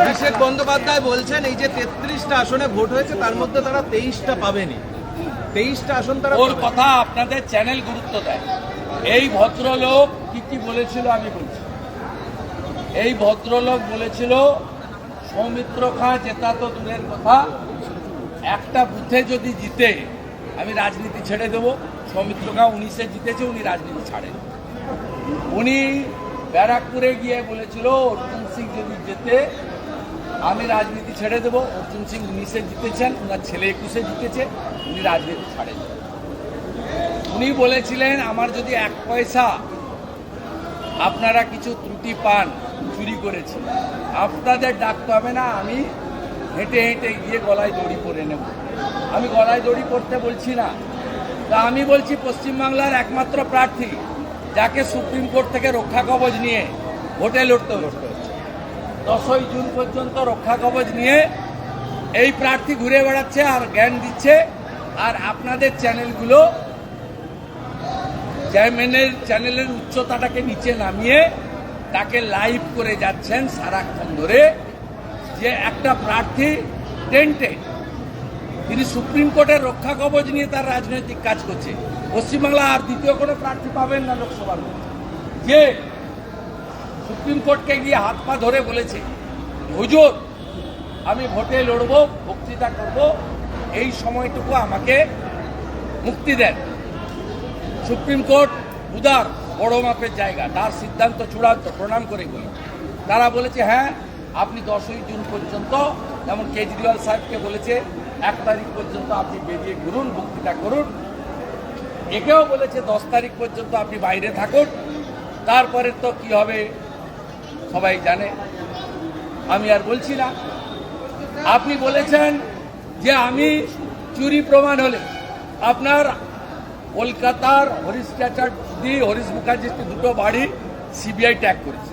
অভিষেক বন্দ্যোপাধ্যায় বলছেন এই যে তেত্রিশটা আসনে ভোট হয়েছে তার মধ্যে তারা তেইশটা পাবেনি। তেইশটা আসন তারা ওর কথা আপনাদের চ্যানেল গুরুত্ব দেয়। এই ভদ্রলোক কি কি বলেছিল আমি বলছি। এই ভদ্রলোক বলেছিল সৌমিত্র খাঁ জেতা তো দূরের কথা একটা বুথে যদি জিতে আমি রাজনীতি ছেড়ে দেব। সৌমিত্র খাঁ উনিশে জিতেছে উনি রাজনীতি ছাড়েন। উনি ব্যারাকপুরে গিয়ে বলেছিল অর্জুন সিং যদি জেতে আমি রাজনীতি ছেড়ে দেব, অর্জুন সিং উনিশে জিতেছেন, ওনার ছেলে একুশে জিতেছে, উনি রাজনীতি ছাড়েন। উনি বলেছিলেন, আমার যদি এক পয়সা, আপনারা কিছু ত্রুটি পান, চুরি করেছি। আপনাদের ডাকতে হবে না, আমি হেঁটে হেঁটে গিয়ে গলায় দড়ি পরে নেব। আমি গলায় দড়ি পড়তে বলছি না। তা আমি বলছি, পশ্চিমবাংলার একমাত্র প্রার্থী, যাকে সুপ্রিম কোর্ট থেকে রক্ষা কবচ নিয়ে ভোটে লড়তে হচ্ছে। দশই জুন পর্যন্ত রক্ষা কবচ নিয়ে এই প্রার্থী ঘুরে বেড়াচ্ছে আর জ্ঞান দিচ্ছে। আর আপনাদের চ্যানেলগুলো চ্যানেলের চ্যানেলের উচ্চতাটাকে নিচে নামিয়ে তাকে লাইভ করে যাচ্ছেন সারাক্ষণ ধরে। যে একটা প্রার্থী টেন্টে, তিনি সুপ্রিম কোর্টের রক্ষা কবচ নিয়ে তার রাজনৈতিক কাজ করছে। পশ্চিমবাংলা আর দ্বিতীয় কোনো প্রার্থী পাবেন না লোকসভার। যে সুপ্রিম কোর্টকে গিয়ে হাত পা ধরে বলেছে, হুজুর, আমি ভোটে লড়বো, বক্তৃতা করব, এই সময়টুকু আমাকে মুক্তি দেন। সুপ্রিম কোর্ট উদার, বড় মাপের জায়গা, তার সিদ্ধান্ত চূড়ান্ত, প্রণাম করে বলি। তারা বলেছে হ্যাঁ আপনি দশই জুন পর্যন্ত, যেমন কেজরিওয়াল সাহেবকে বলেছে, এক তারিখ পর্যন্ত আপনি বেরিয়ে ঘুরুন, বক্তৃতা করুন। একেও বলেছে, দশ তারিখ পর্যন্ত আপনি বাইরে থাকুন। তারপরে তো কি হবে? সবাই জানে। আমি আর বলছি না। আপনি বলেছেন যে আমি চুরি প্রমাণ হলে আপনার কলকাতার হরিশ চ্যাটার্জি, হরিশ মুখার্জির দুটো বাড়ি সিবিআই ট্যাগ করেছে।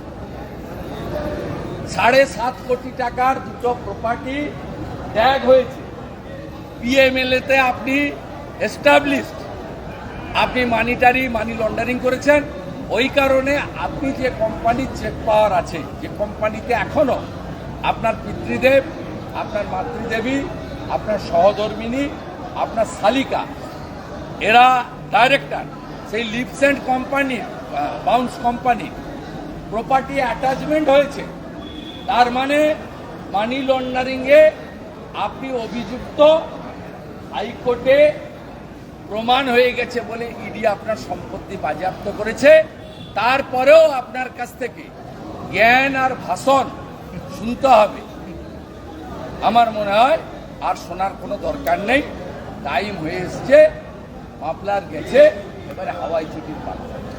সাড়ে সাত কোটি টাকার দুটো প্রপার্টি ট্যাগ হয়েছে। পিএমএলএতে আপনি এস্টাবলিশড আপনি মানিটারি মানি লন্ডারিং করেছেন। ওই কারণে আপনি যে কোম্পানির চেক পাওয়ার আছে, যে কোম্পানিতে এখনও আপনার পিতৃদেব, আপনার মাতৃদেবী, আপনার সহধর্মিনী, আপনার শালিকা, এরা ডাইরেক্টর সেই লিপসেন্ট কোম্পানির বাউন্স কোম্পানির প্রপার্টি অ্যাটাচমেন্ট হয়েছে। তার মানে মানি লন্ডারিংয়ে আপনি অভিযুক্ত হাইকোর্টে প্রমাণ হয়ে গেছে বলে ইডি আপনার সম্পত্তি বাজেয়াপ্ত করেছে। তারপরেও আপনার কাছ থেকে জ্ঞান আর ভাষণ শুনতে হবে। আমার মনে হয় আর শোনার কোনো দরকার নেই। টাইম হয়ে এসছে মাপলার গেছে, এবারে হাওয়াই ছুটির পালা।